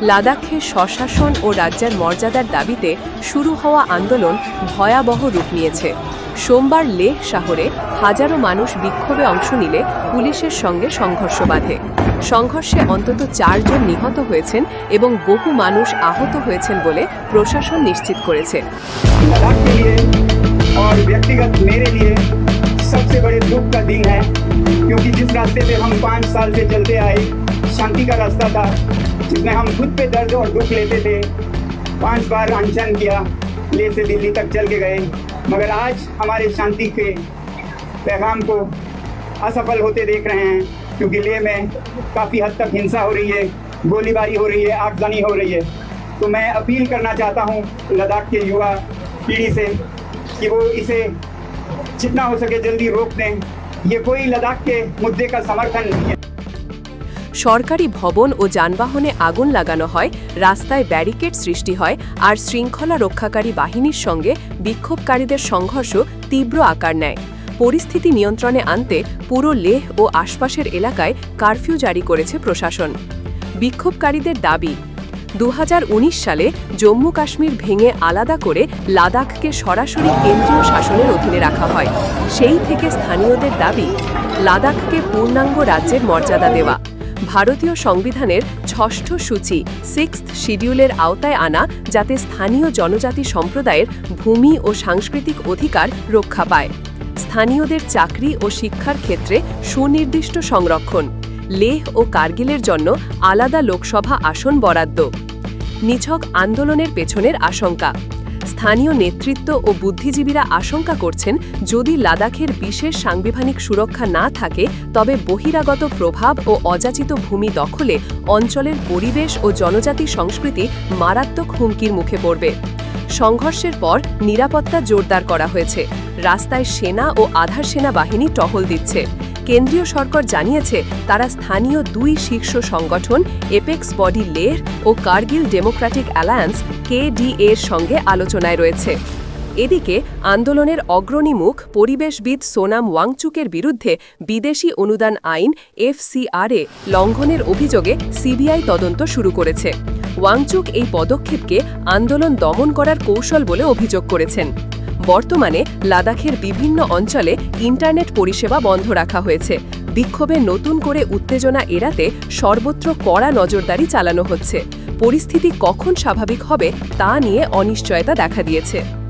লাদাখে স্বশাসন ও রাজ্যের মর্যাদার দাবিতে শুরু হওয়া আন্দোলন ভয়াবহ রূপ নিয়েছে সোমবার লেহ শহরে হাজারো মানুষ বিক্ষোভে অংশ নিলে পুলিশের সঙ্গে সংঘর্ষ বাধে সংঘর্ষে অন্তত চারজন নিহত হয়েছেন এবং বহু মানুষ আহত হয়েছেন বলে প্রশাসন নিশ্চিত করেছে लद्दाख के लिए और व्यक्तिगत मेरे लिए सबसे बड़े दुख का दिन है क्योंकि जिस रास्ते पे हम पाँच साल से चलते आए शांति का रास्ता था जिसमें हम खुद पे दर्द और दुख लेते थे। पाँच बार अनशन किया, ले से दिल्ली तक चल के गए। मगर आज हमारे शांति के पैगाम को असफल होते देख रहे हैं, क्योंकि लेह में काफ़ी हद तक हिंसा हो रही है, गोलीबारी हो रही है, आगजनी हो रही है। तो मैं अपील करना चाहता हूँ लद्दाख के युवा पीढ़ी से कि वो इसे जितना हो सके जल्दी रोक दें। ये कोई लद्दाख के मुद्दे का समर्थन नहीं है। সরকারি ভবন ও যানবাহনে আগুন লাগানো হয়, রাস্তায় ব্যারিকেড সৃষ্টি হয় আর শৃঙ্খলা রক্ষাকারী বাহিনীর সঙ্গে বিক্ষোভকারীদের সংঘর্ষ তীব্র আকার নেয়। পরিস্থিতি নিয়ন্ত্রণে আনতে পুরো লেহ ও আশপাশের এলাকায় কারফিউ জারি করেছে প্রশাসন। বিক্ষোভকারীদের দাবি দু হাজার উনিশ সালে জম্মু কাশ্মীর ভেঙে আলাদা করে লাদাখকে সরাসরি কেন্দ্রীয় শাসনের অধীনে রাখা হয়। সেই থেকে স্থানীয়দের দাবি, লাদাখকে পূর্ণাঙ্গ রাজ্যের মর্যাদা দেওয়া। ভারতীয় সংবিধানের ষষ্ঠ সূচি, সিক্সথ শিডিউলের আওতায় আনা, যাতে স্থানীয় জনজাতি সম্প্রদায়ের ভূমি ও সাংস্কৃতিক অধিকার রক্ষা পায়। স্থানীয়দের চাকরি ও শিক্ষার ক্ষেত্রে সুনির্দিষ্ট সংরক্ষণ, লেহ ও কার্গিলের জন্য আলাদা লোকসভা আসন বরাদ্দ। নিছক আন্দোলনের পেছনের আশঙ্কা স্থানীয় নেতৃত্ব ও বুদ্ধিজীবীরা আশঙ্কা করছেন, যদি লাদাখের বিশেষ সাংবিধানিক সুরক্ষা না থাকে, তবে বহিরাগত প্রভাব ও অযাচিত ভূমি দখলে অঞ্চলের পরিবেশ ও জনজাতি সংস্কৃতি মারাত্মক হুমকির মুখে পড়বে। সংঘর্ষের পর নিরাপত্তা জোরদার করা হয়েছে। রাস্তায় সেনা ও আধার সেনা বাহিনী টহল দিচ্ছে। কেন্দ্রীয় সরকার জানিয়েছে, তারা স্থানীয় দুই শীর্ষ সংগঠন, এপেক্স বডি লেহ ও কার্গিল ডেমোক্রেটিক অ্যালায়েন্স কেডিএ এর সঙ্গে আলোচনায় রয়েছে। এদিকে, আন্দোলনের অগ্রণী মুখ পরিবেশবিদ সোনাম ওয়াংচুকের বিরুদ্ধে বিদেশি অনুদান আইন এফসিআরএ লঙ্ঘনের অভিযোগে সিবিআই তদন্ত শুরু করেছে। ওয়াংচুক এই পদক্ষেপকে আন্দোলন দমন করার কৌশল বলে অভিযোগ করেছেন। বর্তমানে লাদাখের বিভিন্ন অঞ্চলে ইন্টারনেট পরিষেবা বন্ধ রাখা হয়েছে। বিক্ষোভে নতুন করে উত্তেজনা এড়াতে সর্বত্র কড়া নজরদারি চালানো হচ্ছে। পরিস্থিতি কখন স্বাভাবিক হবে তা নিয়ে অনিশ্চয়তা দেখা দিয়েছে।